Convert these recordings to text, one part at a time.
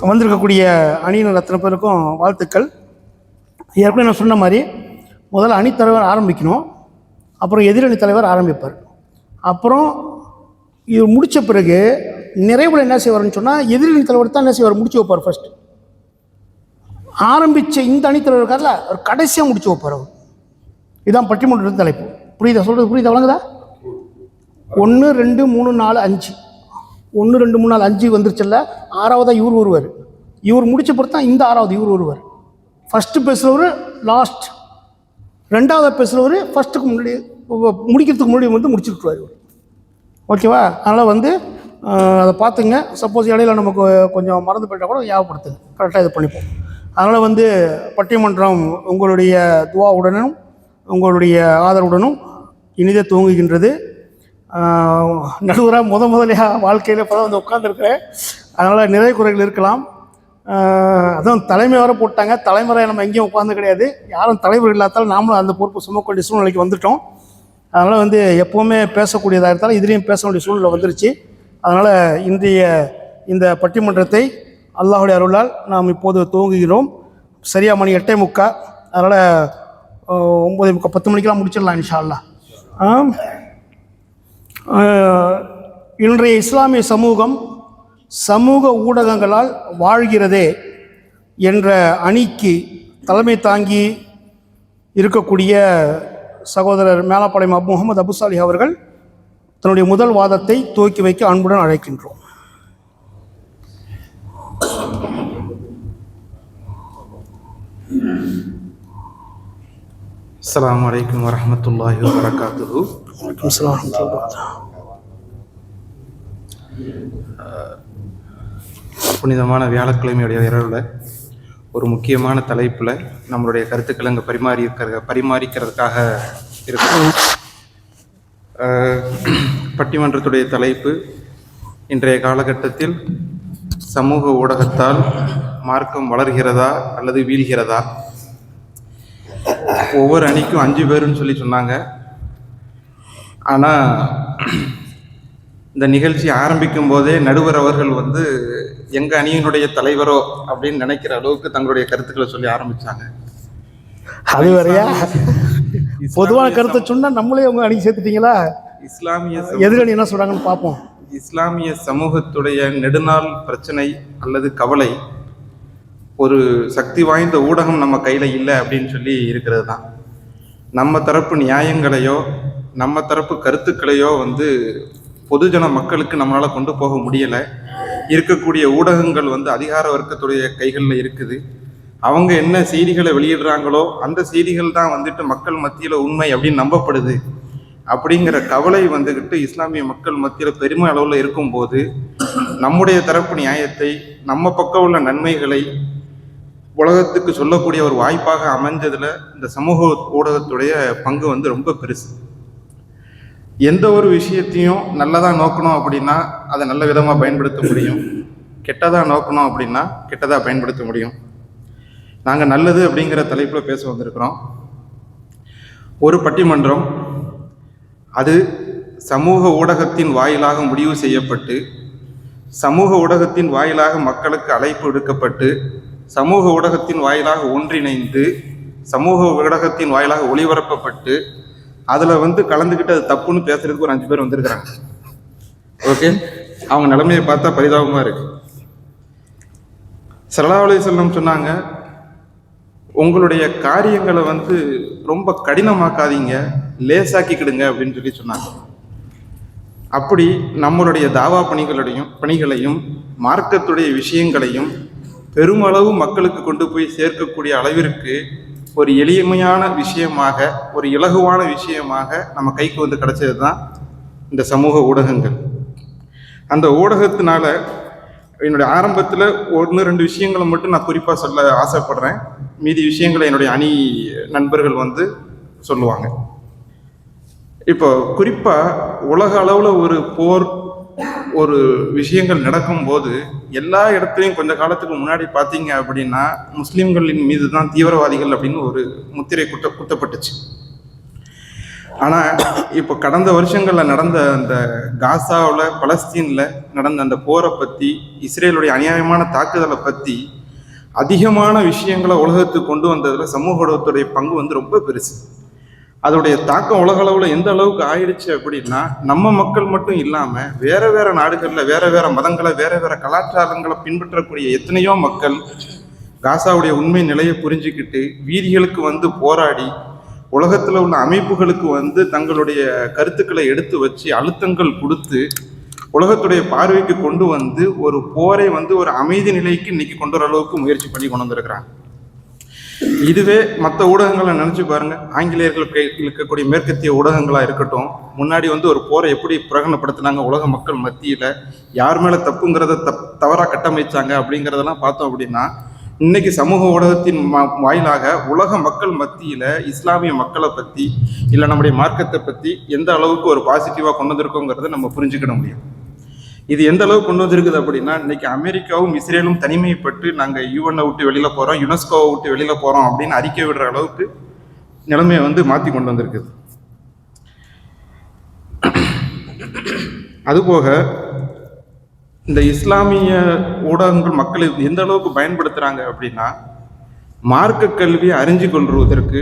வந்திருக்கக்கூடிய அணியினர் அத்தனை பேருக்கும் வாழ்த்துக்கள். ஏற்கனவே நான் சொன்ன மாதிரி முதல்ல அணித்தலைவர் ஆரம்பிக்கணும். அப்புறம் எதிரணி தலைவர் ஆரம்பிப்பார். அப்புறம் இது முடித்த பிறகு நிறைவில் என்ன செய்வார்னு சொன்னால் எதிரணி தலைவர் தான் என்ன செய்வார்? முடிச்சு வைப்பார் ஃபர்ஸ்ட் ஆரம்பித்த இந்த அணித்தலைவர் இருக்கார்ல அவர் கடைசியாக முடிச்சு வைப்பார் அவர். இதான் பட்டிமன்ற தலைப்பு. புரியுதா சொல்கிறது புரியுதா? வழங்குதா ஒன்று ரெண்டு மூணு நாலு அஞ்சு. ஒன்று ரெண்டு மூணு நாள் அஞ்சு வந்துருச்சுல்ல ஆறாவதாக இவர் வருவார். இவர் முடித்த பொறுத்து தான் இந்த ஆறாவது இவர் வருவார். ஃபஸ்ட்டு பேசுகிறவர் லாஸ்ட் ரெண்டாவது பேசுகிறவர் ஃபஸ்ட்டுக்கு முன்னாடி முடிக்கிறதுக்கு முன்னாடி வந்து முடிச்சுட்டுருவார் இவர். ஓகேவா? அதனால் வந்து அதை பார்த்துங்க. சப்போஸ் இடையில நமக்கு கொஞ்சம் மறந்து போயிட்டால் கூட ஞாபகப்படுத்துங்க. கரெக்டாக இது பண்ணிப்போம். அதனால் வந்து பட்டிமன்றம் உங்களுடைய துவாவுடனும் உங்களுடைய ஆதரவுடனும் இனிதே துவங்குகின்றது. நடுவராக முத முதலியாக வாழ்க்கையில் இப்போ தான் வந்து உட்காந்துருக்குறேன் அதனால் நிறை குறைகள் இருக்கலாம். அதுவும் தலைமை வர போட்டாங்க. தலைமுறை நம்ம எங்கேயும் உட்காந்து கிடையாது. யாரும் தலைவர் இல்லாதாலும் நாமளும் அந்த பொறுப்பு சுமக்கூடிய சூழ்நிலைக்கு வந்துட்டோம். அதனால் வந்து எப்போவுமே பேசக்கூடியதாக இருந்தாலும் இதுலேயும் பேச வேண்டிய சூழ்நிலை வந்துருச்சு. அதனால் இன்றைய இந்த பட்டிமன்றத்தை அல்லாஹுடைய அருளால் நாம் இப்போது துவங்குகிறோம். சரியா மணி எட்டே முக்கா. அதனால் ஒம்பது முக்கா. பத்து மணிக்கெல்லாம் முடிச்சிடலாம் இன்ஷா அல்லா ஆம். இன்றைய இஸ்லாமிய சமூகம் சமூக ஊடகங்களால் வாழ்கிறதே என்ற அணிக்கு தலைமை தாங்கி இருக்கக்கூடிய சகோதரர் மேலாப்பாளையம் அபு முகமது அபுசாலி அவர்கள் தன்னுடைய முதல் வாதத்தை துவக்கி வைக்க அன்புடன் அழைக்கின்றோம். அஸ்ஸலாமு வலைக்கம் வரமத்துல்லாஹி வரகாத்து வணக்கம் அஸ்ஸலாம் புனிதமான வியாழக்கிழமையுடைய இரவில் ஒரு முக்கியமான தலைப்பில் நம்மளுடைய கருத்துக்களை அங்கே பரிமாறி இருக்கிற பரிமாறிக்கிறதுக்காக இருக்கும். பட்டிமன்றத்துடைய தலைப்பு இன்றைய காலகட்டத்தில் சமூக ஊடகத்தால் மார்க்கம் வளர்கிறதா அல்லது வீழ்கிறதா? ஒவ்வொரு அணிக்கும் அஞ்சு பேருன்னு சொல்லி சொன்னாங்க. ஆனால் இந்த நிகழ்ச்சி ஆரம்பிக்கும் போதே நடுவர் அவர்கள் வந்து எங்கள் அணியினுடைய தலைவரோ? அப்படின்னு நினைக்கிற அளவுக்கு தங்களுடைய கருத்துக்களை சொல்லி ஆரம்பிச்சாங்க. அது வரையா பொதுவான கருத்தை சொன்னால் நம்மளே உங்க அணிக்கு சேர்த்துட்டீங்களா? இஸ்லாமிய எதிரணி என்ன சொல்கிறாங்கன்னு பார்ப்போம். இஸ்லாமிய சமூகத்துடைய நெடுநாள் பிரச்சனை அல்லது கவலை ஒரு சக்தி வாய்ந்த ஊடகம் நம்ம கையில் இல்லை அப்படின்னு சொல்லி இருக்கிறது தான். நம்ம தரப்பு நியாயங்களையோ நம்ம தரப்பு கருத்துக்களையோ வந்து பொதுஜன மக்களுக்கு நம்மளால் கொண்டு போக முடியலை. இருக்கக்கூடிய ஊடகங்கள் வந்து அதிகார வர்க்கத்துடைய கைகளில் இருக்குது. அவங்க என்ன செய்திகளை வெளியிடுறாங்களோ அந்த செய்திகள் தான் வந்துட்டு மக்கள் மத்தியில் உண்மை அப்படின்னு நம்பப்படுது. அப்படிங்கிற கவலை வந்துக்கிட்டு இஸ்லாமிய மக்கள் மத்தியில் பெருமை அளவில் இருக்கும்போது நம்முடைய தரப்பு நியாயத்தை நம்ம பக்கம் உள்ள நன்மைகளை உலகத்துக்கு சொல்லக்கூடிய ஒரு வாய்ப்பாக அமைஞ்சதில் இந்த சமூக ஊடகத்துடைய பங்கு வந்து ரொம்ப பெருசு. எந்த ஒரு விஷயத்தையும் நல்லதாக நோக்கணும் அப்படின்னா அதை நல்ல விதமாக பயன்படுத்த முடியும். கெட்டதாக நோக்கணும் அப்படின்னா கெட்டதாக பயன்படுத்த முடியும். நாங்கள் நல்லது அப்படிங்கிற தலைப்பில் பேச வந்திருக்கிறோம். ஒரு பட்டிமன்றம் அது சமூக ஊடகத்தின் வாயிலாக முடிவு செய்யப்பட்டு சமூக ஊடகத்தின் வாயிலாக மக்களுக்கு அழைப்பு விடுக்கப்பட்டு சமூக ஊடகத்தின் வாயிலாக ஒன்றிணைந்து சமூக ஊடகத்தின் வாயிலாக ஒளிபரப்பப்பட்டு அதில் வந்து கலந்துக்கிட்டு அது தப்புன்னு பேசுறதுக்கு ஒரு அஞ்சு பேர் வந்திருக்கிறாங்க. ஓகே அவங்க நிலைமையை பார்த்தா பரிதாபமாக இருக்கு. சரளாவளி செல்லம் சொன்னாங்க உங்களுடைய காரியங்களை வந்து ரொம்ப கடினமாக்காதீங்க லேசாக்கிக்கிடுங்க அப்படின்னு சொல்லி சொன்னாங்க. அப்படி நம்மளுடைய தாவா பணிகளையும் பணிகளையும் மார்க்கத்துடைய விஷயங்களையும் பெருமளவு மக்களுக்கு கொண்டு போய் சேர்க்கக்கூடிய அளவிற்கு ஒரு எளிமையான விஷயமாக ஒரு இலகுவான விஷயமாக நம்ம கைக்கு வந்து கிடச்சது தான் இந்த சமூக ஊடகங்கள். அந்த ஊடகத்தினால என்னுடைய ஆரம்பத்தில் ஒன்று ரெண்டு விஷயங்களை மட்டும் நான் குறிப்பாக சொல்ல ஆசைப்படுறேன். மீதி விஷயங்களை என்னுடைய அணி நண்பர்கள் வந்து சொல்லுவாங்க. இப்போ குறிப்பாக உலக அளவில் ஒரு போர் ஒரு விஷயங்கள் நடக்கும்போது எல்லா இடத்துலையும் கொஞ்ச காலத்துக்கு முன்னாடி பார்த்தீங்க அப்படின்னா முஸ்லீம்களின் மீது தான் தீவிரவாதிகள் அப்படின்னு ஒரு முத்திரை குட்ட குத்தப்பட்டுச்சு. ஆனால் இப்போ கடந்த வருஷங்களில் நடந்த அந்த காசாவில் பலஸ்தீனில் நடந்த அந்த போரை பற்றி இஸ்ரேலுடைய அநியாயமான தாக்குதலை பற்றி அதிகமான விஷயங்களை உலகத்துக்கு கொண்டு வந்ததில் சமூக ஊடகத்துடைய பங்கு வந்து ரொம்ப பெருசு. அதோடைய தாக்கம் உலக அளவில் எந்த அளவுக்கு ஆயிடுச்சு அப்படின்னா நம்ம மக்கள் மட்டும் இல்லாமல் வேற வேற நாடுகளில் வேற வேற மதங்களை வேற வேற கலாச்சாரங்களை பின்பற்றக்கூடிய எத்தனையோ மக்கள் காசாவுடைய உண்மை நிலையை புரிஞ்சுக்கிட்டு வீதிகளுக்கு வந்து போராடி உலகத்தில் உள்ள அமைப்புகளுக்கு வந்து தங்களுடைய கருத்துக்களை எடுத்து வச்சு அழுத்தங்கள் கொடுத்து உலகத்துடைய பார்வைக்கு கொண்டு வந்து ஒரு போரை வந்து ஒரு அமைதி நிலைக்கு இன்னைக்கு கொண்டு வர அளவுக்கு முயற்சி பண்ணி கொண்டு வந்திருக்கிறாங்க. இதுவே மற்ற ஊடகங்களை நினைச்சு பாருங்க. ஆங்கிலேயர்கள் இருக்கக்கூடிய மேற்கத்திய ஊடகங்களா இருக்கட்டும் முன்னாடி வந்து ஒரு போரை எப்படி பிரகடனப்படுத்தினாங்க உலக மக்கள் மத்தியில யார் மேல தப்புங்கிறத தப் தவறா கட்டமைச்சாங்க அப்படிங்கிறதெல்லாம் பார்த்தோம் அப்படின்னா இன்னைக்கு சமூக ஊடகத்தின் வாயிலாக உலக மக்கள் மத்தியில இஸ்லாமிய மக்களை பத்தி இல்லை நம்முடைய மார்க்கத்தை பத்தி எந்த அளவுக்கு ஒரு பாசிட்டிவா கொண்டு வந்திருக்கோங்கிறத நம்ம புரிஞ்சுக்கிட முடியும். இது எந்த அளவுக்கு கொண்டு வந்திருக்குது அப்படின்னா இன்னைக்கு அமெரிக்காவும் இஸ்ரேலும் தனிமைப்பட்டு நாங்கள் யூஎன்னை விட்டு வெளியில் போகிறோம் யுனெஸ்கோவை விட்டு வெளியில் போகிறோம் அப்படின்னு அறிக்கை விடுற அளவுக்கு நிலைமையை வந்து மாற்றி கொண்டு வந்திருக்குது. அதுபோக இந்த இஸ்லாமிய ஊடகங்கள் மக்கள் எந்த அளவுக்கு பயன்படுத்துகிறாங்க அப்படின்னா மார்க்க கல்வியை அறிஞ்சு கொள்வதற்கு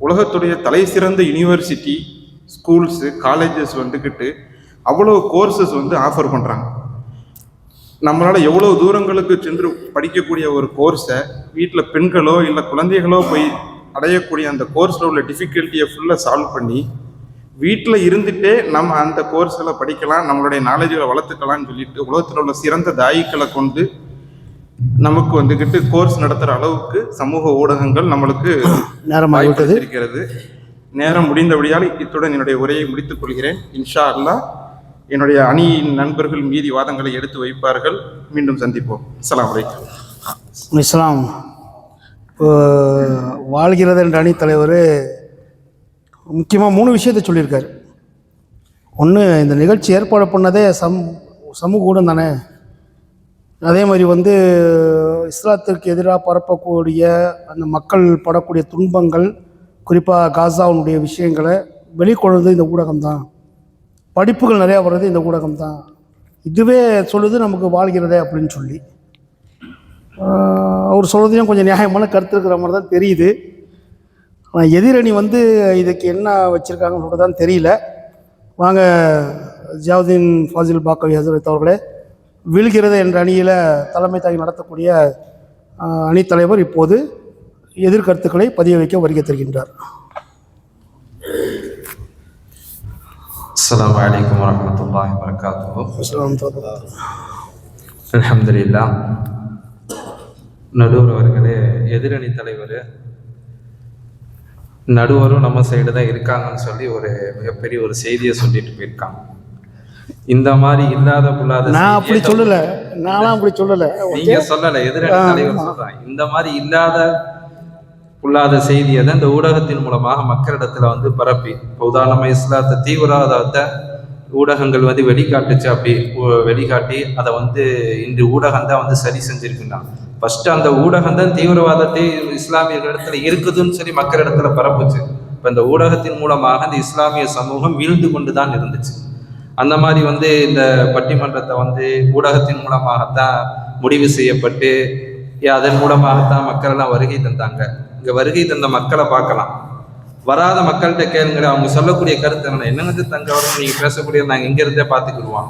உலகத்துடைய தலை சிறந்த யூனிவர்சிட்டி ஸ்கூல்ஸு காலேஜஸ் வந்துக்கிட்டு அவ்வளோ கோர்சஸ் வந்து ஆஃபர் பண்ணுறாங்க நம்மளால் எவ்வளோ தூரங்களுக்கு சென்று படிக்கக்கூடிய ஒரு கோர்ஸை வீட்டில் பெண்களோ இல்லை குழந்தைகளோ போய் அடையக்கூடிய அந்த கோர்ஸில் உள்ள டிஃபிகல்ட்டியை ஃபுல்லாக சால்வ் பண்ணி வீட்டில் இருந்துட்டே நம்ம அந்த கோர்ஸில் படிக்கலாம் நம்மளுடைய நாலேஜுகளை வளர்த்துக்கலாம்னு சொல்லிட்டு உலகத்தில் உள்ள சிறந்த தாயிக்களை கொண்டு நமக்கு வந்துக்கிட்டு கோர்ஸ் நடத்துகிற அளவுக்கு சமூக ஊடகங்கள் நம்மளுக்கு விட்டது இருக்கிறது நேரம் முடிந்தபடியால் இத்துடன் என்னுடைய உரையை முடித்துக் கொள்கிறேன். இன்ஷா அல்லாஹ். என்னுடைய அணியின் நண்பர்கள் மீதி வாதங்களை எடுத்து வைப்பார்கள். மீண்டும் சந்திப்போம். அஸ்ஸலாமு அலைக்கும். இஸ்லாம் இப்போ வாழ்கிறது என்ற அணித்தலைவர் முக்கியமாக மூணு விஷயத்தை சொல்லியிருக்கார். ஒன்று இந்த நிகழ்ச்சி ஏற்பாடு பண்ணதே சம் சமூக ஊடம் தானே. அதே மாதிரி வந்து இஸ்லாத்திற்கு எதிராக பரப்பக்கூடிய அந்த மக்கள் படக்கூடிய துன்பங்கள் குறிப்பாக காசாவுடைய விஷயங்களை வெளிக்கொண்டு இந்த ஊடகம் தான் படிப்புகள் நிறையா வர்றது இந்த ஊடகம் தான் இதுவே சொல்லுது நமக்கு வாழ்கிறதே அப்படின்னு சொல்லி. அவர் சொல்கிறதையும் கொஞ்சம் நியாயமான கருத்து இருக்கிற மாதிரி தான் தெரியுது. ஆனால் எதிரணி வந்து இதுக்கு என்ன வச்சுருக்காங்கன்னு சொல்லிட்டு தான் தெரியல. வாங்க ஜியாவுதீன் ஃபாசில் பாக்கவி ஹசரத் அவர்களே வீழ்கிறது என்ற அணியில் தலைமை தாங்கி நடத்தக்கூடிய அணித்தலைவர் இப்போது எதிர்கருத்துக்களை பதிய வைக்க வருகை தருகின்றார். السلام عليكم ورحمة الله وبركاته அஸ்ஸலாமு அலைக்கும். الحمد لله நடுவர் அவர்களே எதிரணி தலைவர் நடுவரும் நம்ம சைடு தான் இருக்காங்கன்னு சொல்லி ஒரு மிகப்பெரிய ஒரு செய்தியை சொல்லிட்டு போயிருக்காங்க இந்த மாதிரி இல்லாத புல்லாத நான் அப்படி செய்தியை சொல்லலை நானும் அப்படி சொல்லலை நீங்க சொல்லல எதிரணி தலைவர் சொல்றாங்க இந்த மாதிரி இல்லாத புல்லாத செய்தியை தான் இந்த ஊடகத்தின் மூலமாக மக்களிடத்துல வந்து பரப்பி. இப்போ உதாரணமாக இஸ்லாத்த தீவிரவாதத்தை ஊடகங்கள் வந்து வெளிக்காட்டுச்சு அப்படி வெளிக்காட்டி அதை வந்து இன்று ஊடகம் தான் வந்து சரி செஞ்சுருக்குன்னா. ஃபர்ஸ்ட் அந்த ஊடகம் தான் தீவிரவாதத்தை இஸ்லாமியர்களிடத்துல இருக்குதுன்னு சொல்லி மக்களிடத்துல பரப்புச்சு. இப்போ இந்த ஊடகத்தின் மூலமாக இந்த இஸ்லாமிய சமூகம் வீழ்ந்து கொண்டு தான் இருந்துச்சு. அந்த மாதிரி வந்து இந்த பட்டிமன்றத்தை வந்து ஊடகத்தின் மூலமாகத்தான் முடிவு செய்யப்பட்டு அதன் மூலமாகத்தான் மக்கள் எல்லாம் வருகை தந்தாங்க. இங்க வருகை தந்த மக்களை பார்க்கலாம். வராத மக்கள்கிட்ட கேளுங்க அவங்க சொல்லக்கூடிய கருத்து என்ன என்னங்க தங்க வரும் நீங்க பேசக்கூடிய நாங்கள் இங்க இருந்தே பார்த்துக்கிடுவோம்.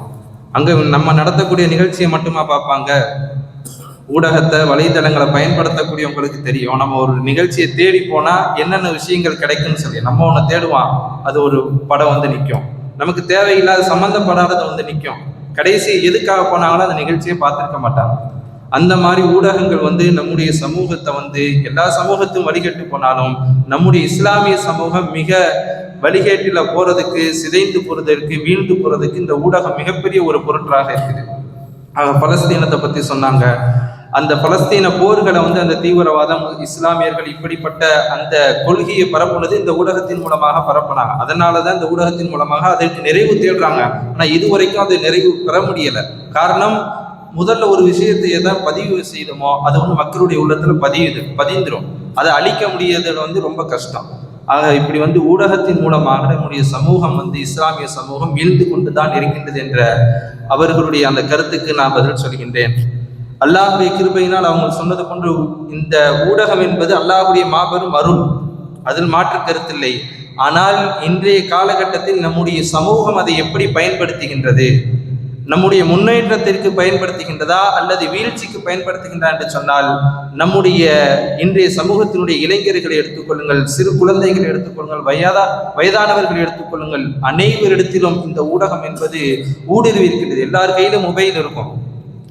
அங்க நம்ம நடத்தக்கூடிய நிகழ்ச்சியை மட்டுமா பார்ப்பாங்க? ஊடகத்தை வலைதளங்களை பயன்படுத்தக்கூடியவங்களுக்கு தெரியும். நம்ம ஒரு நிகழ்ச்சியை தேடி போனா என்னென்ன விஷயங்கள் கிடைக்கும்னு சொல்லி நம்ம ஒன்று தேடுவான் அது ஒரு படம் வந்து நிற்கும் நமக்கு தேவையில்லாத சம்மந்தப்படாதது வந்து நிற்கும் கடைசி எதுக்காக போனாங்களோ அந்த நிகழ்ச்சியை பார்த்துருக்க மாட்டாங்க. அந்த மாதிரி ஊடகங்கள் வந்து நம்முடைய சமூகத்தை வந்து எல்லா சமூகத்தையும் வழிகட்டு போனாலும் நம்முடைய இஸ்லாமிய சமூகம் மிக வழிகேட்டில் போறதுக்கு சிதைந்து போறதற்கு வீழ்ந்து போறதுக்கு இந்த ஊடகம் மிகப்பெரிய ஒரு பொருட்டாக இருக்குது. ஆக பலஸ்தீனத்தை பத்தி சொன்னாங்க. அந்த பலஸ்தீன போர்களை வந்து அந்த தீவிரவாதம் இஸ்லாமியர்கள் இப்படிப்பட்ட அந்த கொள்கையை பரப்புனது இந்த ஊடகத்தின் மூலமாக பரப்புனாங்க. அதனால தான் இந்த ஊடகத்தின் மூலமாக அதற்கு நிறைவு தேடுறாங்க. ஆனா இதுவரைக்கும் அது நிறைவு பெற முடியல. காரணம் முதல்ல ஒரு விஷயத்தை எதை பதிவு செய்தோமோ அது வந்து மக்களுடைய உள்ளத்துல பதியுது பதிந்துடும் அதை அழிக்க முடியறது வந்து ரொம்ப கஷ்டம். ஆக இப்படி வந்து ஊடகத்தின் மூலமாக நம்முடைய சமூகம் வந்து இஸ்லாமிய சமூகம் இழுத்துக்கொண்டு தான் இருக்கின்றது என்ற அவர்களுடைய அந்த கருத்துக்கு நான் பதில் சொல்கின்றேன். அல்லாஹுடைய கிருபையினால் அவங்க சொன்னது போன்று இந்த ஊடகம் என்பது அல்லாஹுடைய மாபெரும் அருள். அதில் மாற்று கருத்தில்லை. ஆனால் இன்றைய காலகட்டத்தில் நம்முடைய சமூகம் அதை எப்படி பயன்படுத்துகின்றது? நம்முடைய முன்னேற்றத்திற்கு பயன்படுத்துகின்றதா அல்லது வீழ்ச்சிக்கு பயன்படுத்துகின்றா என்று சொன்னால் நம்முடைய இன்றைய சமூகத்தினுடைய இளைஞர்களை எடுத்துக்கொள்ளுங்கள் சிறு குழந்தைகளை எடுத்துக்கொள்ளுங்கள் வயதா வயதானவர்களை எடுத்துக்கொள்ளுங்கள் அனைவரிடத்திலும் இந்த ஊடகம் என்பது ஊடுருவி இருக்கின்றது. எல்லார் கையிலும் மொபைல் இருக்கும்.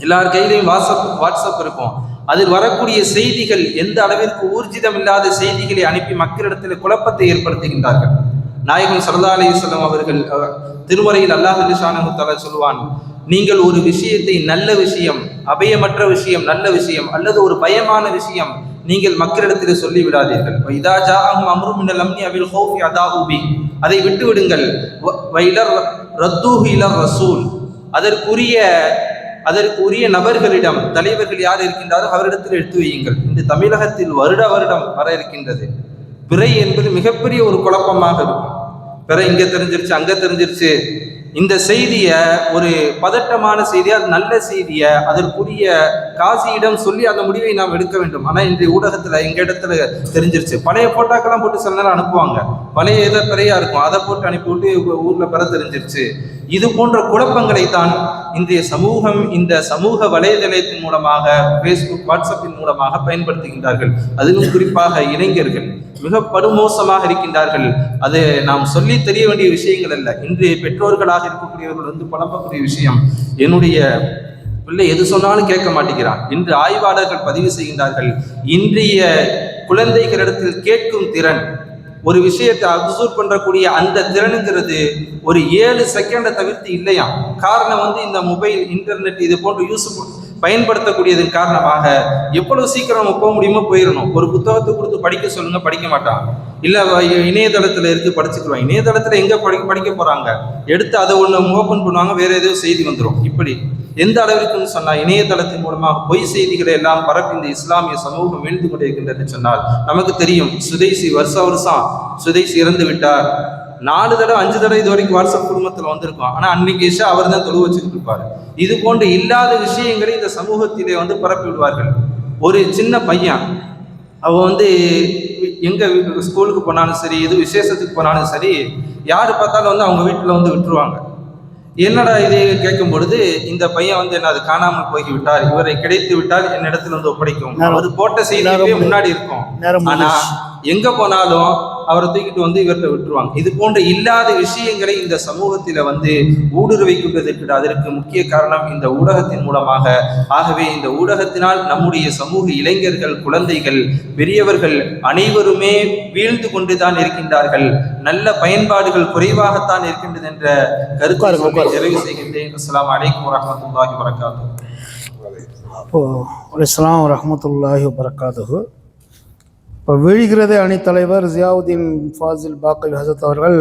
எல்லார் கையிலையும் வாட்ஸ்அப் வாட்ஸ்அப் இருக்கும். அதில் வரக்கூடிய செய்திகள் எந்த அளவிற்கு ஊர்ஜிதம் இல்லாத செய்திகளை அனுப்பி மக்களிடத்தில் குழப்பத்தை ஏற்படுத்துகின்றார்கள்? நாயகம் சல்லா அலிஸ்லாம் அவர்கள் திருமறையில் அல்லாஹ் ஷானஹுத்தாலா சொல்லுவான் நீங்கள் ஒரு விஷயத்தை நல்ல விஷயம் அபயமற்ற விஷயம் நல்ல விஷயம் அல்லது ஒரு பயமான விஷயம் நீங்கள் மக்களிடத்தில் சொல்லிவிடாதீர்கள். இதா ஜாஅஹும் அம்ரும் அவில் ஹௌஃபி அதை விட்டுவிடுங்கள். வ- வைலர் ரத்தூஹு இலர் ரசூல். அதற்குரிய அதற்குரிய நபர்களிடம் தலைவர்கள் யார் இருக்கின்றாரோ அவரிடத்தில் எடுத்து வையுங்கள். இந்த தமிழகத்தில் வருட வருடம் வர இருக்கின்றது. பிறை என்பது மிகப்பெரிய ஒரு குழப்பமாக இருக்கும். பிற இங்க தெரிஞ்சிருச்சு அங்க தெரிஞ்சிருச்சு. இந்த செய்தியை ஒரு பதட்டமான செய்தி அது நல்ல செய்தியை அதற்குரிய காசியிடம் சொல்லி அந்த முடிவை நாம் எடுக்க வேண்டும். ஆனா இன்றைய ஊடகத்துல எங்க இடத்துல தெரிஞ்சிருச்சு. பழைய போட்டாக்கெல்லாம் போட்டு சில நேரம் அனுப்புவாங்க. பழைய இதை பிறையா இருக்கும். அதை போட்டு அனுப்பிவிட்டு ஊ- ஊர்ல பெற தெரிஞ்சிருச்சு. இது போன்ற குழப்பங்களை தான் இன்றைய சமூகம் இந்த சமூக வலைதளத்தின் மூலமாக ஃபேஸ்புக் வாட்ஸ்அப்பின் மூலமாக பயன்படுத்துகின்றார்கள். அதிலும் குறிப்பாக இளைஞர்கள் மிக படுமோசமாக இருக்கின்றார்கள். அது நாம் சொல்லி தெரிய வேண்டிய விஷயங்கள் அல்ல. இன்றைய பெற்றோர்களாக இருக்கக்கூடியவர்கள் வந்து புலம்பக்கூடிய விஷயம். என்னுடைய பிள்ளை எது சொன்னாலும் கேட்க மாட்டேங்கிறான். இன்று ஆய்வாளர்கள் பதிவு செய்கின்றார்கள். இன்றைய குழந்தைகளிடத்தில் கேட்கும் திறன் ஒரு விஷயத்தை அப்சர்வ் பண்ணுறக்கூடிய அந்த திறனுங்கிறது ஒரு ஏழு செகண்டை தவிர்த்து இல்லையா? காரணம் வந்து இந்த மொபைல் இன்டர்நெட் இது போன்று யூஸ் பயன்படுத்தக்கூடியதன் காரணமாக எவ்வளவு சீக்கிரம் நம்ம போக முடியுமோ போயிடணும். ஒரு புத்தகத்தை கொடுத்து படிக்க சொல்லுங்க படிக்க மாட்டான். இல்ல இணையதளத்தில் இணையதளத்துல இருக்கு இணையதளத்தில் இணையதளத்துல எங்க படிக்க படிக்க போறாங்க? எடுத்து அதை ஒண்ணு ஓபன் பண்ணுவாங்க வேற ஏதோ செய்தி வந்துடும் இப்படி. எந்த அளவிற்குன்னு சொன்னால் இணையதளத்தின் மூலமாக பொய் செய்திகளை எல்லாம் பரப்பி இந்த இஸ்லாமிய சமூகம் வீழ்ந்து கொண்டிருக்கின்றது சொன்னால் நமக்கு தெரியும் சுதேசி வருஷ வருஷம் சுதேசி இறந்து விட்டார். நாலு தடவை அஞ்சு தடவை இது வரைக்கும் வாட்ஸ்அப் குடும்பத்தில் வந்திருக்கும். ஆனால் அன்னைக்கு இஷா அவர் தான் தொழு வச்சுக்கிட்டு இருப்பார். இது போன்ற இல்லாத விஷயங்களை இந்த சமூகத்திலே வந்து பரப்பி விடுவார்கள். ஒரு சின்ன பையன் அவன் வந்து எங்கே ஸ்கூலுக்கு போனாலும் சரி எது விசேஷத்துக்கு போனாலும் சரி யார் பார்த்தாலும் வந்து அவங்க வீட்டில் வந்து விட்டுருவாங்க. என்னடா இது கேட்கும் பொழுது இந்த பையன் வந்து என்ன அது காணாமல் போய் விட்டார் இவரை கிடைத்து விட்டால் என்னிடத்தில் வந்து ஒப்படைக்கும். அவர் போட்ட செய்தியே முன்னாடி இருக்கும் ஆனா. எங்க போனாலும் அவரை தூக்கிட்டு வந்து இவர்கிட்ட விட்டுருவாங்க. இது போன்ற இல்லாத விஷயங்களை இந்த சமூகத்தில வந்து ஊடுருவை கொண்டதற்கு அதற்கு முக்கிய காரணம் இந்த ஊடகத்தின் மூலமாக. ஆகவே இந்த ஊடகத்தினால் நம்முடைய சமூக இளைஞர்கள் குழந்தைகள் பெரியவர்கள் அனைவருமே வீழ்ந்து கொண்டுதான் இருக்கின்றார்கள். நல்ல பயன்பாடுகள் குறைவாகத்தான் இருக்கின்றது என்ற கருத்தை. நிறைவு செய்கின்றேன். அஸ்ஸலாமு அலைக்கும் வரஹ்மத்துல்லாஹி வரகாத்துஹு அப்போது அஸ்லாம் வரமத்துல்லாஹி வபரகாத்துஹு. இப்போ விழுகிறதே அணித்தலைவர் ஜியாவுதீன் ஃபாசில் பாக்கல் ஹசத் அவர்கள்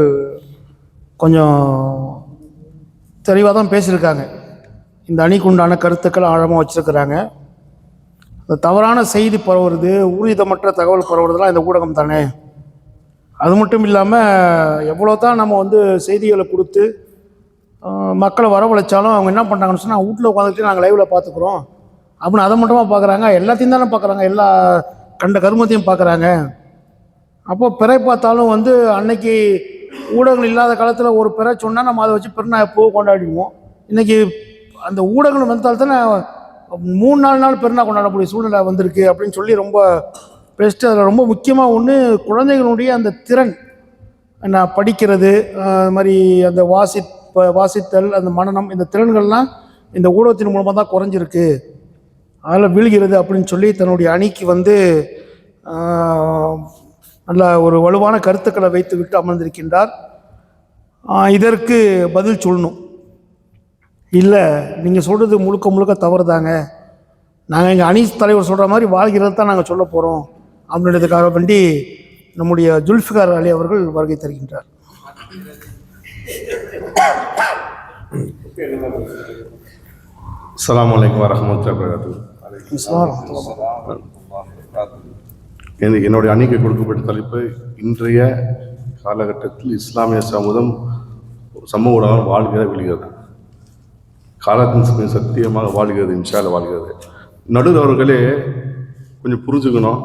கொஞ்சம் தெளிவாக தான் பேசியிருக்காங்க. இந்த அணிக்கு உண்டான கருத்துக்கள் ஆழமாக வச்சுருக்கிறாங்க. இந்த தவறான செய்தி பரவுறது ஊர்ஜிதமற்ற தகவல் பரவுறதுலாம் இந்த ஊடகம் தானே. அது மட்டும் இல்லாமல் எவ்வளோ தான் நம்ம வந்து செய்திகளை கொடுத்து மக்களை வரவழைச்சாலும் அவங்க என்ன பண்ணுறாங்கன்னு சொன்னால் வீட்டில் உட்காந்துட்டு நாங்கள் லைவில் பார்த்துக்குறோம். அப்படின்னு அதை மட்டுமா பார்க்குறாங்க? எல்லாத்தையும் தானே பார்க்குறாங்க? எல்லா கண்ட கருமத்தையும் பார்க்குறாங்க. அப்போ பிறை பார்த்தாலும் வந்து அன்னைக்கு ஊடகங்கள் இல்லாத காலத்தில் ஒரு பிறை சொன்னால் நம்ம அதை வச்சு பிறனா எப்போ கொண்டாடிடுவோம். இன்னைக்கு அந்த ஊடகங்கள் வந்தால் தானே மூணு நாலு நாள் பெருநாள் கொண்டாடக்கூடிய சூழ்நிலை வந்திருக்கு அப்படின்னு சொல்லி ரொம்ப பெஸ்ட்டு அதில் ரொம்ப முக்கியமாக ஒன்று குழந்தைகளுடைய அந்த திறன். என்ன படிக்கிறது அது மாதிரி அந்த வாசி வாசித்தல் அந்த மனநம் இந்த திறன்கள்லாம் இந்த ஊடகத்தின் மூலமாக தான் குறைஞ்சிருக்கு. அதில் வீழ்கிறது அப்படின்னு சொல்லி தன்னுடைய அணிக்கு வந்து நல்ல ஒரு வலுவான கருத்துக்களை வைத்து விட்டு அமர்ந்திருக்கின்றார் இதற்கு பதில் சொல்லணும். இல்லை நீங்கள் சொல்கிறது முழுக்க முழுக்க தவறு தாங்க நாங்கள் எங்கள் அணி தலைவர் சொல்கிற மாதிரி வாழ்கிறது தான் நாங்கள் சொல்ல போகிறோம் அப்படின்றதுக்காக வேண்டி நம்முடைய ஜுல்ஃபிகார் அலி அவர்கள் வருகை தருகின்றார். அலாம் அலைக்கும் வரஹ்மத்துல்லாஹி என்னுடைய அணிக்கு கொடுக்கப்பட்ட தலைப்பு இன்றைய காலகட்டத்தில் இஸ்லாமிய சமூகம் சமூக ஊடகம் வாழ்கிறது விழுகிறது. காலத்தின் சத்தியமாக வாழ்கிறது இன்ஷால வாழ்கிறது. நடுவர் அவர்களே கொஞ்சம் புரிஞ்சுக்கணும்.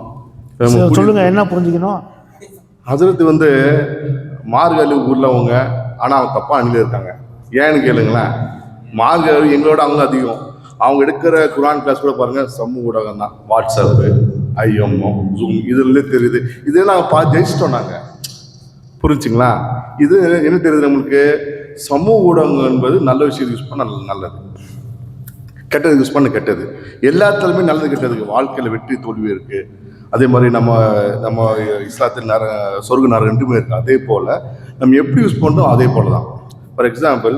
சொல்லுங்க என்ன புரிஞ்சுக்கணும்? ஹசரத் வந்து மார்கழி உள்ளவங்க ஆனால் அவங்க தப்பாக அணில இருக்காங்க ஏன்னு கேளுங்களேன். மார்கழி எங்களோட அவங்க அதிகம். அவங்க எடுக்கிற குரான் கிளாஸ் கூட பாருங்க சமூக ஊடகம் தான் வாட்ஸ்அப்பு ஐஎம்ஓ ஜூம் இதுல தெரியுது. இதே நாங்கள் பார்த்து ஜெயிச்சிட்டோம் நாங்கள் புரிஞ்சுங்களா? இது என்ன தெரியுது நம்மளுக்கு? சமூக ஊடகம் என்பது நல்ல விஷயம் யூஸ் பண்ண நல்லது. கெட்டது யூஸ் பண்ண கெட்டது. எல்லாத்துலையுமே நல்லது கெட்டதுக்கு வாழ்க்கையில் வெற்றி தோல்வி இருக்கு. அதே மாதிரி நம்ம நம்ம இஸ்லாத்தில் நர சொர்க்க நர ரெண்டுமே இருக்குது அதே போல் நம்ம எப்படி யூஸ் பண்ணுறோம் அதே போல் தான் ஃபார் எக்ஸாம்பிள்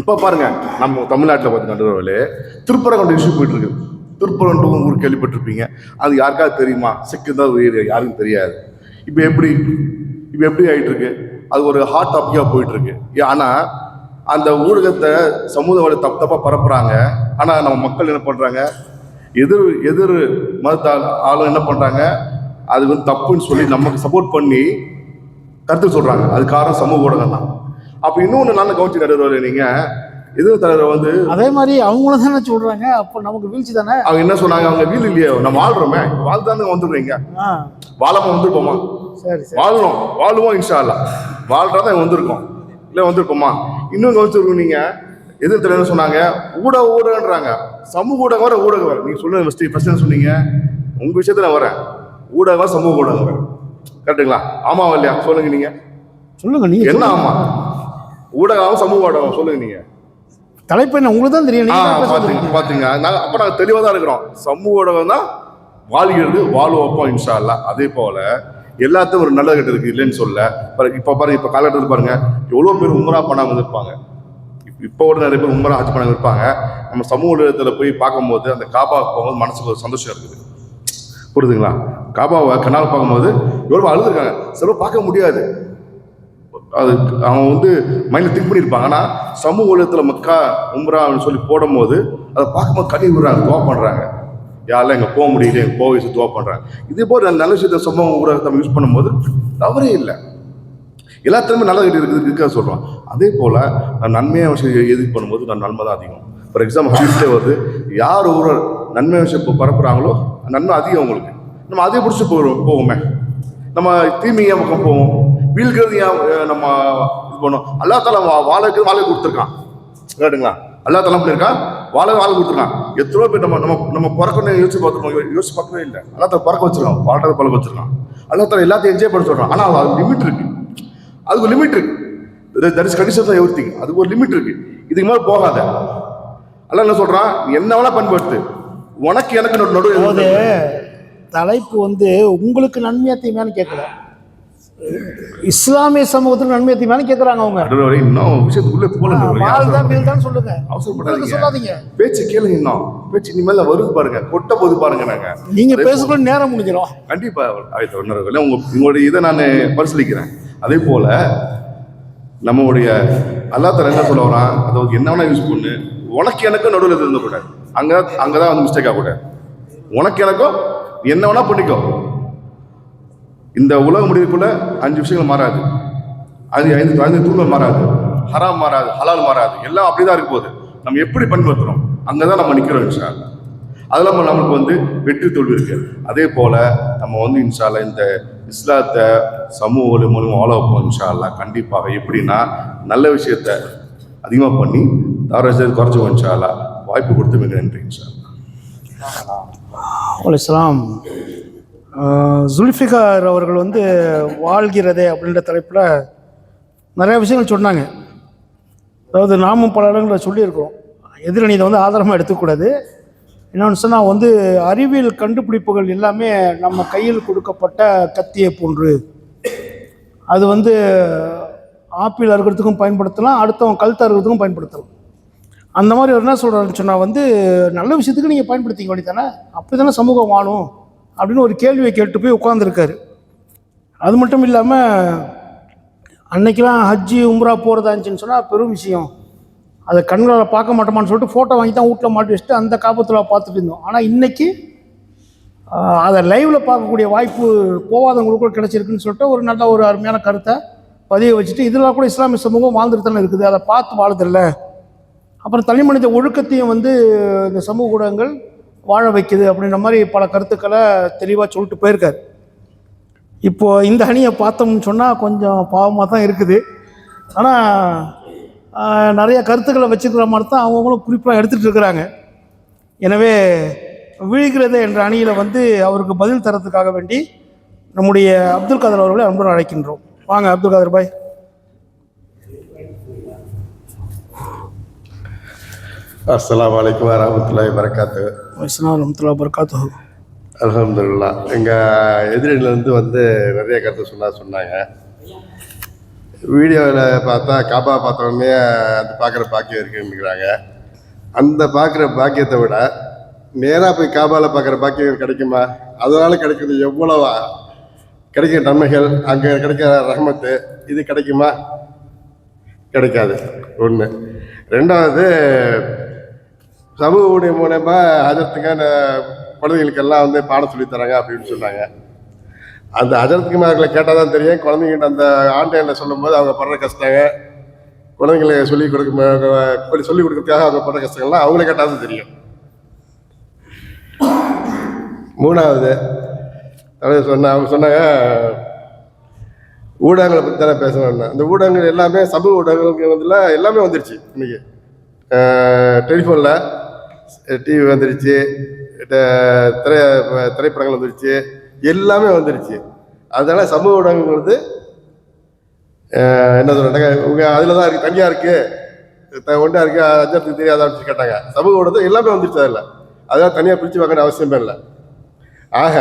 இப்போ பாருங்க நம்ம தமிழ்நாட்டில் பார்த்து நடுவர்களே திருப்பரங்குன்ற இஷ்யூ போயிட்டு இருக்கு திருப்பரங்குன்ற ஊர் கேள்விப்பட்டிருப்பீங்க. அது யாருக்காவது தெரியுமா? சிக்கு தான் யாருக்கும் தெரியாது. இப்போ எப்படி? இப்போ எப்படி ஆகிட்டு இருக்கு அது ஒரு ஹாட் டாப்பிக்காக போயிட்டு இருக்கு ஆனால் அந்த ஊடகத்தை சமூக தப்பு தப்பாக பரப்புறாங்க. ஆனால் நம்ம மக்கள் என்ன பண்ணுறாங்க எதிர் எதிர் மதத்த ஆளும் என்ன பண்ணுறாங்க அது வந்து தப்புன்னு சொல்லி நமக்கு சப்போர்ட் பண்ணி கருத்து சொல்கிறாங்க அது காரணம் சமூக ஊடகம் தான் அப்போ இன்னொன்று நல்ல கவனிச்சு நடுவர் நீங்கள் எதிர் தலைவர் வந்து அதே மாதிரி அவங்களும் தானே சொல்றாங்க. அப்போ நமக்கு வீழ்ச்சி தானே? அவங்க என்ன சொன்னாங்க? அவங்க வீடு இல்லையோ. நம்ம வாழ்றோமே. வாழ்ந்தானே வந்துடுறீங்க. வாழாம வந்துருப்போமா? சரி வாழணும் வாழுவோம் இன்ஷா அல்லா வாழ்றதா வந்திருக்கோம். இல்லை வந்திருப்போமா இன்னும் கவனிச்சிருக்கோம் நீங்க. எதிர்த்து என்ன சொன்னாங்க. ஊடக ஊடகன்றாங்க. சமூக ஊடகம் வர ஊடகம் வர. நீங்க சொல்லுங்க ஃபர்ஸ்ட் ஃபர்ஸ்ட் சொன்னீங்க. உங்க விஷயத்துல நான் வரேன். ஊடகம் சமூக ஊடகம் வர. கரெக்டுங்களா ஆமாவா இல்லையா? சொல்லுங்க நீங்க. சொல்லுங்க நீங்க என்ன ஆமா? ஊடகம் சமூக ஊடகம் சொல்லுங்க நீங்க. தலைப்பு என்ன? உங்களுக்கு தான் தெரியும். பாத்தீங்க போறீங்க. பாத்தீங்க நாங்க அப்ப நாங்க தெளிவா தான் இருக்கிறோம். சமூக ஊடகம் தான் வாழ்கிறது வாழ் வைப்போம் இன்ஷா அல்லாஹ் அதே போல எல்லாத்தையும் ஒரு நல்ல கெட்ட இருக்கு இல்லைன்னு சொல்ல இப்ப பாருங்க இப்ப காலகட்டத்தில் பாருங்க எவ்வளவு பேர் உமரா பண்ணாம இருப்பாங்க இப்ப- இப்ப கூட நிறைய பேர் உமரா ஹஜ் பண்ணாம இருப்பாங்க. நம்ம சமூக ஊடகத்துல போய் பார்க்கும்போது அந்த காபாவுக்கு போகும்போது மனசுக்கு ஒரு சந்தோஷம் இருக்குது. புரியுதுங்களா? காபாவை கண்ணால் பார்க்கும்போது எவ்வளவு அழுதுருக்காங்க. சில பார்க்க முடியாது. அது அவன் வந்து மைண்டில் திங்க் பண்ணியிருப்பாங்க. ஆனால் சமூக உலகத்தில் மக்கா உம்ரா அப்படின்னு சொல்லி போடும்போது அதை பார்க்கும்போது கட்டி விடுறாங்க துவா பண்ணுறாங்க யாரெல்லாம் எங்கே போக முடியல எங்கள் போக வச்சு துவா பண்ணுறாங்க இதே போல் நல்ல விஷயத்த சமூக ஊடகத்தை யூஸ் பண்ணும்போது தவறே இல்லை. எல்லாத்துலேயுமே நல்ல கட்டி இருக்குது இருக்க சொல்கிறோம் அதே போல் நான் நன்மையான விஷயம் எது பண்ணும்போது நான் நன்மை தான் அதிகம். ஃபார் எக்ஸாம்பிள் ஹதீஸ்லேயே வருது யார் ஒரு நன்மை விஷயம் இப்போ பரப்புகிறாங்களோ நன்மை அதிகம் அவங்களுக்கு. நம்ம அதே பிடிச்சி போகிறோம் போவோமே நம்ம தீமையை பக்கம் போவோம்? வீழ்கிறது நம்ம இது பண்ணோம். அல்லா தாலா வா வாழ கொடுத்துருக்கான். கேட்டுங்களா அல்லா தாலா பண்ணியிருக்கான் வாழ வாழை கொடுத்துருக்கான். எத்தனையோ பேர் நம்ம நம்ம நம்ம பிறக்கணும் யோசிச்சு பார்த்துருக்கோம் யோசிச்சு பார்க்கவே இல்லை. அல்லா தாலா பிறக்க வச்சிருக்கான். வாழ்றத பழக்க வச்சிருக்கான். அல்லா தாலா எல்லாத்தையும் என்ஜாய் பண்ண சொல்கிறான் ஆனால் அது லிமிட் இருக்கு. அதுக்கு ஒரு லிமிட் இருக்கு. தட் இஸ் கண்டிஷன் எவ்ரி அதுக்கு ஒரு லிமிட் இருக்கு. இதுக்கு மேலே போகாத. அல்ல என்ன சொல்றான்? நீ என்ன வேணா பண்படுத்து. உனக்கு எனக்கு நடு- தலைப்பு வந்து உங்களுக்கு நன்மையா தீமையான்னு கேட்கல. இஸ்லாமிய சமூகத்துக்கு நன்மையா தீமையான்னு கேட்கறாங்க அவங்க. இன்னும் விஷயத்துக்குள்ளே போல. வாழ் தான் வீழ் தான் சொல்லுங்க. அவசரப்படாதீங்க. சொல்லாதீங்க. பேச்சு கேளுங்க இன்னும். பேச்சு இனிமேல் வருது பாருங்க. கொட்ட போது பாருங்க நாங்க. நீங்க பேசக்குள்ள நேரம் முடிஞ்சிடும் கண்டிப்பா ஆயிரத்தி ஒன்னர்கள் உங்க உங்களுடைய இதை நான் பரிசீலிக்கிறேன். அதே போல நம்மளுடைய அல்லா தர என்ன சொல்ல வரான்? அதாவது என்ன வேணா யூஸ் பண்ணு. உனக்கு எனக்கும் நடுவில் இருந்த கூட அங்க அங்கதான் வந்து மிஸ்டேக் ஆகக்கூடாது. உனக்கு எனக்கும் என்ன வேணா பண்ணிக்கோ. இந்த உலக முடிவுக்குள்ள அஞ்சு விஷயங்கள் மாறாது. அது ஐந்து ஐந்து தூண்கள் மாறாது. ஹராம் மாறாது ஹலால் மாறாது. எல்லாம் அப்படிதான் இருக்க போகுது. நம்ம எப்படி பண்படுத்துகிறோம் அங்கே தான் நம்ம நிற்கிறோம் இன்சால் அல்லாஹ். நமக்கு வந்து வெற்றி தோல்வி இருக்குது அதே போல் நம்ம வந்து இன்ஷால்லா இந்த இஸ்லாத்தை சமூக மூலம் வாழ வைப்போம் இன்ஷால்லா கண்டிப்பாக எப்படின்னா நல்ல விஷயத்த அதிகமாக பண்ணி தவற விஷயத்தை குறைச்சிக்கோ இன்ஷால்லா வாய்ப்பு கொடுத்து மிக நன்றி இன்ஷால்லா இஸ்லாம் ஜுல்ஃபிகார் அவர்கள் வந்து வாழ்கிறதே அப்படின்ற தலைப்பில் நிறையா விஷயங்கள் சொன்னாங்க. அதாவது நாமும் பல இடங்களில் சொல்லியிருக்கிறோம். எதிரணி இதை வந்து ஆதாரமாக எடுத்துக்கூடாது என்னென்னு சொன்னால் வந்து அறிவியல் கண்டுபிடிப்புகள் எல்லாமே நம்ம கையில் கொடுக்கப்பட்ட கத்தியை போன்று. அது வந்து ஆப்பிள் அறுக்கிறதுக்கும் பயன்படுத்தலாம் அடுத்தவன் கழுத்து அறுக்கிறதுக்கும் பயன்படுத்தலாம். அந்த மாதிரி என்ன சொல்கிறாருன்னு சொன்னால் வந்து நல்ல விஷயத்துக்கு நீங்கள் பயன்படுத்திக்க வேண்டியதானே அப்படி தானே சமூகம் வாழும்? அப்படின்னு ஒரு கேள்வியை கேட்டு போய் உட்காந்துருக்காரு அது மட்டும் இல்லாமல் அன்னைக்கெலாம் ஹஜ்ஜி உம்ரா போகிறதா இருந்துச்சுன்னு சொன்னால் பெரும் விஷயம். அதை கண்களால் பார்க்க மாட்டோமான்னு சொல்லிட்டு ஃபோட்டோ வாங்கி தான் வீட்டில் மாட்டி வச்சுட்டு அந்த காப்பத்தில் பார்த்துட்டு இருந்தோம். ஆனால் இன்றைக்கி அதை லைவில் பார்க்கக்கூடிய வாய்ப்பு போகாதவங்களுக்கு கூட கிடச்சிருக்குன்னு சொல்லிட்டு ஒரு நல்ல ஒரு அருமையான கருத்தை பதிய வச்சுட்டு இதெல்லாம் கூட இஸ்லாமிய சமூகம் வாழ்ந்துட்டு தானே இருக்குது. அதை பார்த்து வாழுதில்ல அப்புறம் தனி மனித ஒழுக்கத்தையும் வந்து இந்த சமூக ஊடகங்கள் வாழ வைக்குது அப்படின்ற மாதிரி பல கருத்துக்களை தெளிவாக சொல்லிட்டு போயிருக்கார். இப்போது இந்த அணியை பார்த்தோம்னு சொன்னால் கொஞ்சம் பாவமாக தான் இருக்குது. ஆனால் நிறைய கருத்துக்களை வச்சுக்கிற மாதிரி தான் அவங்களும் குறிப்பாக எடுத்துகிட்டு இருக்கிறாங்க. எனவே விழுகிறது என்ற அணியில் வந்து அவருக்கு பதில் தரத்துக்காக வேண்டி நம்முடைய அப்துல் காதர் அவர்களை அன்புடன் அழைக்கின்றோம். வாங்க அப்துல் காதர் பாய். அஸ்ஸலாமு அலைக்கும் வரமத்துல்லாஹி வரகாத்து வயசுனா ரஹமத்துல்லா பர்காத்து அல்ஹம்துலில்லாஹ் எங்கள் எதிரிலேருந்து வந்து நிறைய கருத்து சொன்னா சொன்னாங்க. வீடியோவில் பார்த்தா காபா பார்த்த உடனே அது பார்க்குற பாக்கியம் இருக்குன்னுக்கிறாங்க அந்த பார்க்குற பாக்கியத்தை விட நேராக போய் காபாவில் பார்க்குற பாக்கியம் கிடைக்குமா? அதனால் கிடைக்கிறது எவ்வளவா? கிடைக்கிற நன்மைகள் அங்கே கிடைக்கிற ரஹமத்து இது கிடைக்குமா? கிடைக்காது. ஒன்று ரெண்டாவது சமூக ஊடகம் மூலயமா அதற்கான குழந்தைகளுக்கெல்லாம் வந்து பாடம் சொல்லித் தராங்க அப்படின்னு சொன்னாங்க. அந்த அஜரத்துக்குமார்களை கேட்டால் தான் தெரியும். குழந்தைங்கிட்ட அந்த ஆன்லைனில் சொல்லும்போது அவங்க படுற கஷ்டங்க குழந்தைங்களுக்கு சொல்லி கொடுக்க சொல்லிக் கொடுக்கறதுக்காக அவங்க படுற கஷ்டங்கள்லாம் அவங்கள கேட்டால் தான் தெரியும். மூணாவது தலைவர் சொன்ன அவங்க சொன்னாங்க ஊடகங்களை பற்றி தானே பேசணும்னா. அந்த ஊடகங்கள் எல்லாமே சமூக ஊடகங்கள்ல எல்லாமே வந்துருச்சு இன்னைக்கு. டெலிஃபோனில் டிவி வந்துருச்சு. திரை திரைப்படங்கள் வந்துருச்சு. எல்லாமே வந்துருச்சு. அதனால் சமூக ஊடகங்கள் வந்து என்ன சொல்றாங்க உங்கள் அதில் தான் இருக்குது தனியாக இருக்குது த- ஒன்றா இருக்குது அஞ்சத்துக்கு தெரியாத அப்படின்னு கேட்டாங்க. சமூக ஊடகம் எல்லாமே வந்துருச்சு அதில். அதெல்லாம் தனியாக பிரித்து வாங்கின அவசியமே இல்லை. ஆக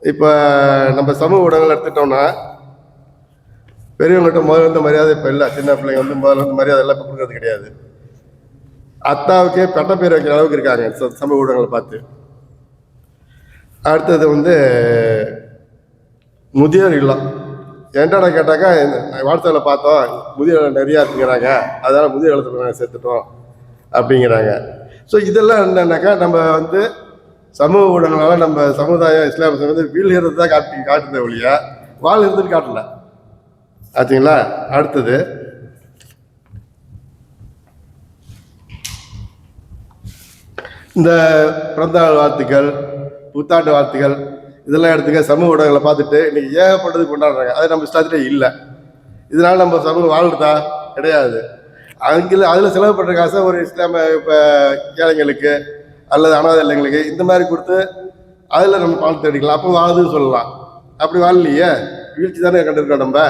இப்போ நம்ம சமூக ஊடகங்கள் எடுத்துட்டோம்னா பெரியவங்கள்ட்ட முதல்ல வந்து மரியாதை இப்போ இல்லை. சின்ன பிள்ளைங்க வந்து முதல்ல வந்து மரியாதை எல்லாம் இப்போ கொடுக்கறது கிடையாது. அத்தாவுக்கே பெட்ட பேர் வைக்கிற அளவுக்கு இருக்காங்க. ச- சமூக ஊடகங்களை பார்த்து. அடுத்தது வந்து முதியோர் இல்லம். என்னடா கேட்டாக்கா வாட்ஸ்அப்பில் பார்த்தோம் முதியோர் நிறையா இருக்குங்கிறாங்க. அதனால் முதியோர் இல்லத்தில் நாங்கள் சேர்த்துட்டோம் அப்படிங்கிறாங்க. ஸோ இதெல்லாம் என்னன்னாக்கா நம்ம வந்து சமூக ஊடகங்களால் நம்ம சமுதாயம் இஸ்லாமிய சமுதாயம் வீழ்கிறது தான் காட்டி காட்டுறத ஒழிய வாழ் இருந்துட்டு காட்டல. ஆச்சுங்களா அடுத்தது இந்த பிறந்தநாள் வாழ்த்துக்கள் புத்தாண்டு வாழ்த்துக்கள் இதெல்லாம் எடுத்துக்க சமூக ஊடகங்களை பார்த்துட்டு இன்னைக்கு ஏகப்பட்டது கொண்டாடுறாங்க. அது நம்ம இஷ்டத்திலே இல்லை. இதனால் நம்ம சமூகம் வாழ்றதா கிடையாது. அங்கில் அதில் செலவு பண்ணுற காசை ஒரு இஸ்லாம இப்போ ஏழைங்களுக்கு அல்லது அனாத இல்லைங்களுக்கு இந்த மாதிரி கொடுத்து அதில் நம்ம பணத்தை தேடிக்கலாம். அப்போ வாழுதுன்னு சொல்லலாம். அப்படி வாழலையே? வீழ்ச்சி தானே கண்டிருக்கோம் நம்ம.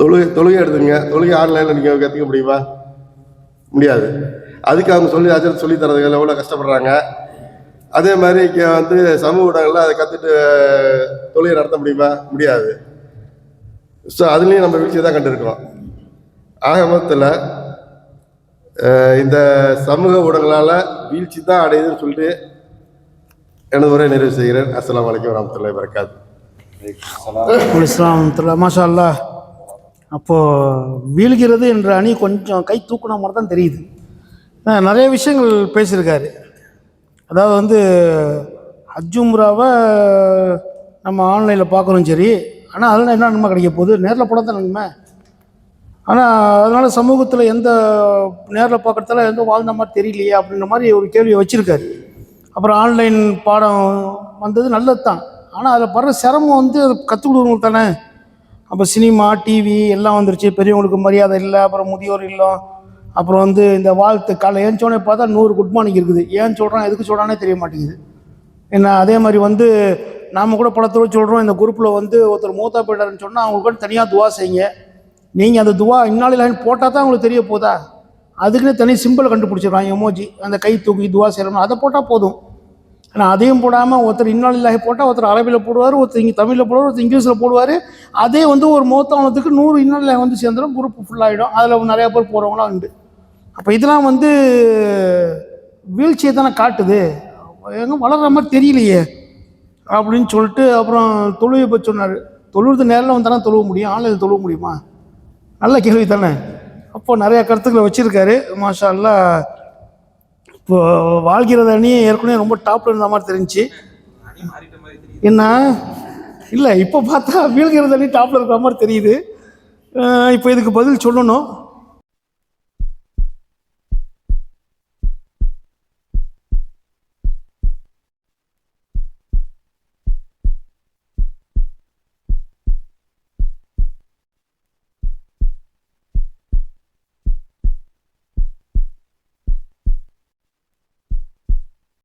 தொழுகை தொழுகை எடுத்துங்க தொழுகை ஆன்லைனில் நீங்கள் கற்றுக்க முடியுமா? முடியாது. அதுக்கு அவங்க சொல்லி அஜர் சொல்லி தரதுக்கு எவ்வளோ கஷ்டப்படுறாங்க. அதே மாதிரி இங்கே வந்து சமூக ஊடகங்களில் அதை கற்றுட்டு தொழுகை நடத்த முடியுமா? முடியாது. ஸோ அதுலேயும் நம்ம வீழ்ச்சி தான் கண்டிருக்கோம் ஆக மொத்தத்தில் இந்த சமூக ஊடகங்களால் வீழ்ச்சி தான் அடையுதுன்னு சொல்லிட்டு எனது உரை நிறைவு செய்கிறேன். அஸ்லாம் வலைக்கம் வரமத்துல வரகாத்து இஸ்லாம் மாஷா அல்லா அப்போது வீழ்கிறது என்ற அணி கொஞ்சம் கை தூக்குன மாதிரி தான் தெரியுது. நிறைய விஷயங்கள் பேசியிருக்காரு. அதாவது வந்து அஜும்ராவை நம்ம ஆன்லைனில் பார்க்குறோம் சரி. ஆனால் அதில் என்ன நன்மை கிடைக்க போகுது? நேரில் போட தான் நன்மை. ஆனால் அதனால் சமூகத்தில் எந்த நேரில் பார்க்குறதால எந்த வாழ்ந்த மாதிரி தெரியலையே அப்படின்ற மாதிரி ஒரு கேள்வியை வச்சுருக்காரு. அப்புறம் ஆன்லைன் பாடம் வந்தது நல்லது தான் ஆனால் அதில் படுற சிரமம் வந்து அதை கற்றுக் கொடுக்கணும் தானே? அப்போ சினிமா டிவி எல்லாம் வந்துருச்சு. பெரியவங்களுக்கு மரியாதை இல்லை அப்புறம் முதியோர் இல்லம் அப்புறம் வந்து இந்த வாழ்த்து காலை ஏஞ்சோடனே பார்த்தா நூறு குட் மார்னிங் இருக்குது. ஏன் சொல்கிறான் எதுக்கு சொல்கிறானே தெரிய மாட்டேங்குது. என்ன அதே மாதிரி வந்து நாம் கூட பல தடவை சொல்கிறோம் இந்த குரூப்பில் வந்து ஒருத்தர் மூத்தா போயிட்டாருன்னு சொன்னால் அவங்களுக்கு கூட தனியாக துவா செய்யுங்க. நீங்கள் அந்த துவா இன்னாலி லைன் போட்டால் தான் உங்களுக்கு தெரிய போதா? அதுக்குன்னு தனி சிம்பிள் கண்டுபிடிச்சிடுறாங்க எமோஜி அந்த கை தூக்கி துவா செய்யணும் அதை போட்டால் போதும். ஆனால் அதையும் போடாமல் ஒருத்தர் இன்னாலில்லாஹி போட்டால் ஒருத்தர் அரபியில் போடுவார் ஒருத்தர் இங்கே தமிழில் போடுவார் ஒருத்தர் இங்கிலீஷில் போடுவார். அதே வந்து ஒரு மூத்தவனத்துக்கு நூறு இன்னாலில்லாஹி வந்து சேர்ந்துடும் குரூப் ஃபுல்லாகிடும் அதில் நிறையா பேர் போகிறவங்களாம் உண்டு. அப்போ இதெல்லாம் வந்து வீழ்ச்சியை தானே காட்டுது. எங்கே வளர்கிற மாதிரி தெரியலையே அப்படின்னு சொல்லிட்டு அப்புறம் தொழுவை பற்றி சொன்னார். தொழுவது நேரில் வந்தால் தொழுவ முடியும் ஆன்லைனில் தொழுவ முடியுமா? நல்ல கேள்வி தானே. அப்போ நிறையா கருத்துக்களை வச்சுருக்காரு. மாஷா அல்லாஹ் வாழ்கிறது அணி ஏற்கனவே ரொம்ப டாப்ல இருந்த மாதிரி தெரிஞ்சுச்சு. என்ன? இல்லை இப்போ பார்த்தா வீழ்கிறது அணி டாப்பில் இருக்கிற மாதிரி தெரியுது. இப்போ இதுக்கு பதில் சொல்லணும்.